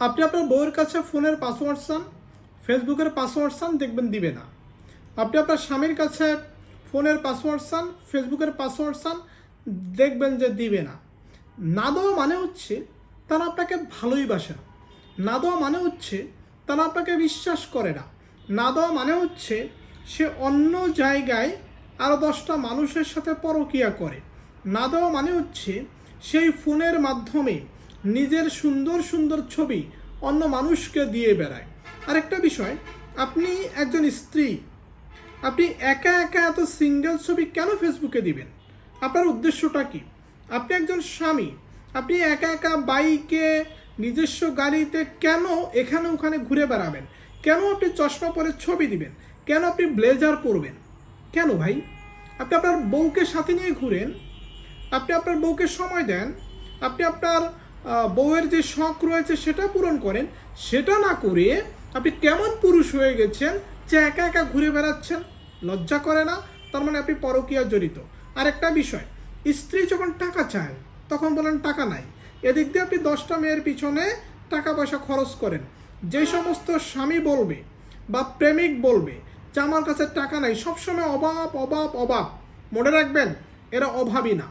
আপনি আপনার বউয়ের কাছে ফোনের পাসওয়ার্ড চান ফেসবুকের পাসওয়ার্ড চান, দেখবেন দিবে না। আপনি আপনার স্বামীর কাছে ফোনের পাসওয়ার্ড চান ফেসবুকের পাসওয়ার্ড চান, দেখবেন যে দিবে না। না দেওয়া মানে হচ্ছে তারা আপনাকে ভালোই বাসে না। না দেওয়া মানে হচ্ছে তারা আপনাকে বিশ্বাস করে না। না দেওয়া মানে হচ্ছে সে অন্য জায়গায় আরও দশটা মানুষের সাথে পরকিয়া করে। না দেওয়া মানে হচ্ছে সেই ফোনের মাধ্যমে নিজের সুন্দর সুন্দর ছবি অন্য মানুষকে দিয়ে বেড়ায়। আরেকটা বিষয়, আপনি একজন স্ত্রী, আপনি একা একা এত সিঙ্গেল ছবি কেন ফেসবুকে দিবেন? আপনার উদ্দেশ্যটা কি? আপনি একজন স্বামী, আপনি একা একা বাইকে নিজস্ব গাড়িতে কেন এখানে ওখানে ঘুরে বেড়াবেন? কেন আপনি চশমা পরে ছবি দিবেন? কেন আপনি ব্লেজার পরবেন? কেন ভাই? আপনি আপনার বউকে সাথে নিয়ে ঘুরেন, আপনি আপনার বউকে সময় দেন, আপনি আপনার বউয়ের যে শখ রয়েছে সেটা পূরণ করেন। সেটা না করে আপনি কেমন পুরুষ হয়ে গেছেন যে একা একা ঘুরে বেড়াচ্ছেন? লজ্জা করে না? তার মানে আপনি পরকীয়া জড়িত। আর একটা বিষয়, স্ত্রী যখন টাকা চায়, তখন বলেন টাকা নাই। এদিক দিয়ে আপনি দশটা মেয়ের পিছনে টাকা পয়সা খরচ করেন। যে সমস্ত স্বামী বলবে বা প্রেমিক বলবে, যে আমার কাছে টাকা নাই, সবসময় অভাব অভাব অভাব মনে রাখবেন, এরা অভাবী না।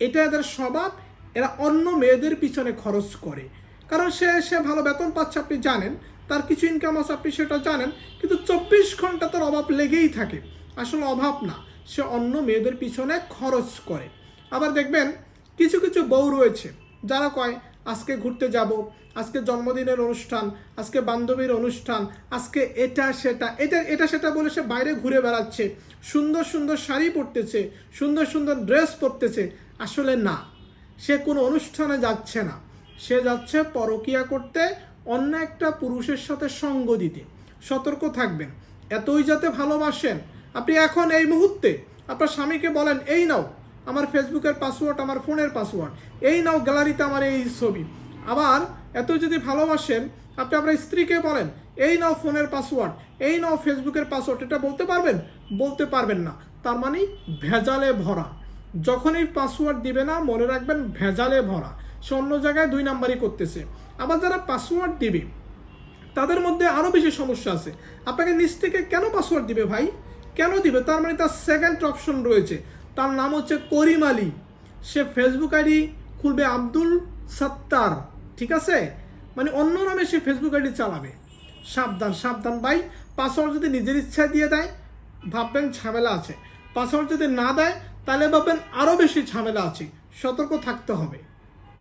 এটা এদের স্বভাব এরা অন্য মেয়েদের পিছনে খরচ করে। কারণ সে সে ভালো বেতন পাচ্ছে আপনি জানেন, তার কিছু ইনকাম আছে আপনি সেটা জানেন, কিন্তু চব্বিশ ঘণ্টা তার অভাব লেগেই থাকে। আসলে অভাব না, সে অন্য মেয়েদের পিছনে খরচ করে। আবার দেখবেন, কিছু কিছু বউ রয়েছে, যারা কয়, আজকে ঘুরতে যাব, আজকে জন্মদিনের অনুষ্ঠান, আজকে বান্ধবীর অনুষ্ঠান, আজকে এটা, সেটা। এটা এটা, সেটা বলে সে বাইরে ঘুরে বেড়াচ্ছে, সুন্দর সুন্দর শাড়ি পরতেছে, সুন্দর সুন্দর ড্রেস পরতেছে। আসলে না। সে কোনো অনুষ্ঠানে যাচ্ছে না। সে যাচ্ছে পরকিয়া করতে, অন্য একটা পুরুষের সাথে সঙ্গ দিতে। সতর্ক থাকবেন। এতই যাতে ভালোবাসেন। আপনি এখন এই মুহূর্তে আপনার স্বামীকে বলেন, এই নাও, আমার ফেসবুকের পাসওয়ার্ড, আমার ফোনের পাসওয়ার্ড। এই নাও গ্যালারিতে আমার এই ছবি। আবার এত যদি ভালোবাসেন, আপনি আপনার স্ত্রীকে বলেন, এই নাও ফোনের পাসওয়ার্ড, এই নাও ফেসবুকের পাসওয়ার্ড। এটা বলতে পারবেন? বলতে পারবেন না। তার মানে ভেজালে ভরা। যখনই পাসওয়ার্ড দিবে না, মনে রাখবেন ভেজালে ভরা। সে অন্য জায়গায় দুই নাম্বারই করতেছে। আবার যারা পাসওয়ার্ড দিবে, তাদের মধ্যে আরও বেশি সমস্যা আছে। আপনাকে নিচ থেকে কেন পাসওয়ার্ড দিবে ভাই? কেন দিবে? তার মানে তার সেকেন্ড অপশন রয়েছে। তার নাম হচ্ছে করিম আলী। সে ফেসবুক আইডি খুলবে আব্দুল সত্তার। ঠিক আছে? মানে অন্য নামে সে ফেসবুক আইডি চালাবে। সাবধান সাবধান ভাই। পাসওয়ার্ড যদি নিজের ইচ্ছা দিয়ে দেয়, ভাববেন ঝামেলা আছে। পাসওয়ার্ড যদি না দেয় তাহলে ভাববেন আরও বেশি ঝামেলা আছে। সতর্ক থাকতে হবে।